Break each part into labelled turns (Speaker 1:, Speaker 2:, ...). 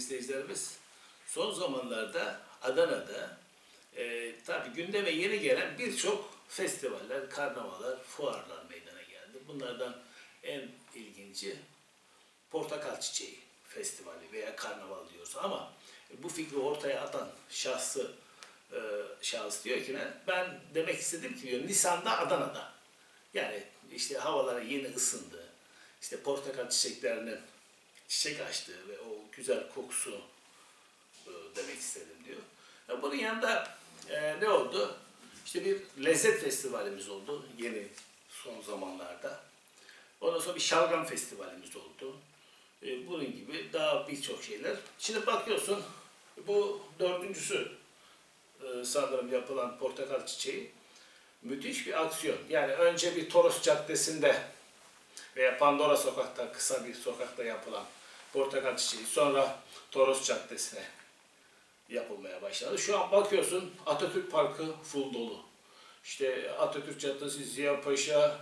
Speaker 1: İzleyicilerimiz, son zamanlarda Adana'da e, tabii gündeme yeni gelen birçok festivaller, karnavallar, fuarlar meydana geldi. Bunlardan en ilginci Portakal Çiçeği Festivali veya Karnaval diyoruz ama bu fikri ortaya atan şahsı e, şahıs diyor ki? Ben demek istedim ki diyor Nisan'da Adana'da. Yani işte havalar yeni ısındı. İşte portakal çiçeklerinin çiçek açtığı ve o güzel kokusu e, demek istedim diyor. Bunun yanında e, ne oldu? İşte bir lezzet festivalimiz oldu yeni son zamanlarda. Ondan sonra bir şalgam festivalimiz oldu. E, bunun gibi daha birçok şeyler. Şimdi bakıyorsun bu dördüncüsü sanırım yapılan portakal çiçeği müthiş bir aksiyon. Yani önce bir Toros Caddesi'nde veya Pandora Sokak'ta kısa bir sokakta yapılan portakal çiçeği sonra Toros Caddesi'ne yapılmaya başladı. Şu an bakıyorsun Atatürk Parkı full dolu. İşte Atatürk Caddesi, Ziya Paşa,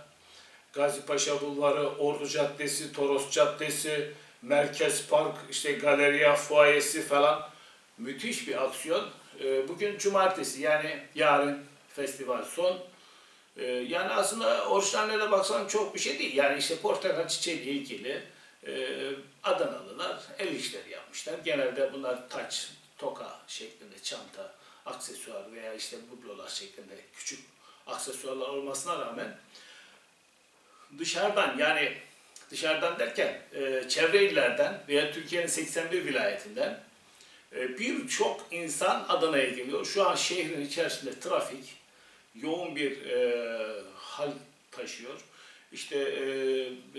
Speaker 1: Gazi Paşa Bulvarı, Ordu Caddesi, Toros Caddesi, Merkez Park, işte Galeriya Fuayesi falan müthiş bir aksiyon. Ee, Bugün cumartesi yani yarın festival son. Ee, Yani aslında orijinallere baksan çok bir şey değil. Yani işte portakal çiçeği ile ilgili e, Adanalılar el işleri yapmışlar. Genelde bunlar taç, toka şeklinde çanta, aksesuar veya işte biblolar şeklinde küçük aksesuarlar olmasına rağmen dışarıdan yani dışarıdan derken e, çevre illerden veya Türkiye'nin 81 vilayetinden e, birçok insan Adana'ya geliyor. Şu an şehrin içerisinde trafik yoğun bir e, hal taşıyor. İşte e,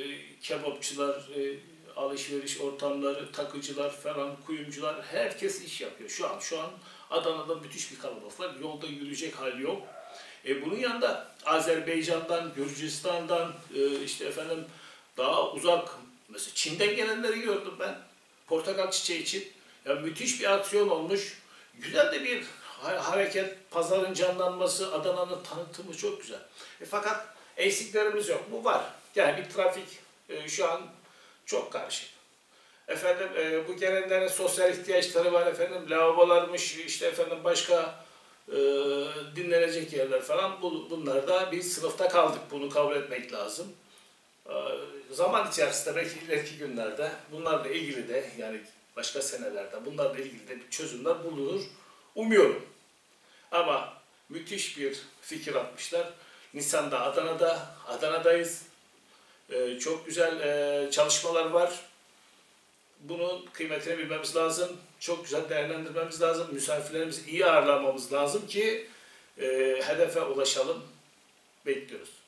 Speaker 1: e, kebapçılar, e, alışveriş ortamları, takıcılar falan, kuyumcular herkes iş yapıyor. Şu an şu an Adana'da müthiş bir kalabalık var. Yolda yürüyecek hal yok. E, bunun yanında Azerbaycan'dan, Gürcistan'dan, e, işte efendim daha uzak, mesela Çin'den gelenleri gördüm ben. Portakal çiçeği için. Ya müthiş bir aksiyon olmuş. Güzel de bir ha- hareket, pazarın canlanması, Adana'nın tanıtımı çok güzel. E, fakat eksiklerimiz yok. Bu var. Yani bir trafik e, şu an çok karışık. Efendim e, bu gelenlerin sosyal ihtiyaçları var efendim. Lavabolarmış, işte efendim başka e, dinlenecek yerler falan. Bu, bunlarda bir sınıfta kaldık. Bunu kabul etmek lazım. Zaman içerisinde belki ileriki günlerde bunlarla ilgili de yani başka senelerde bunlarla ilgili de bir çözümler bulunur. Umuyorum. Ama müthiş bir fikir atmışlar. Nisan'da Adana'da, Adana'dayız. Ee, çok güzel e, çalışmalar var. Bunun kıymetini bilmemiz lazım. Çok güzel değerlendirmemiz lazım. Misafirlerimizi iyi ağırlamamız lazım ki e, hedefe ulaşalım. Bekliyoruz.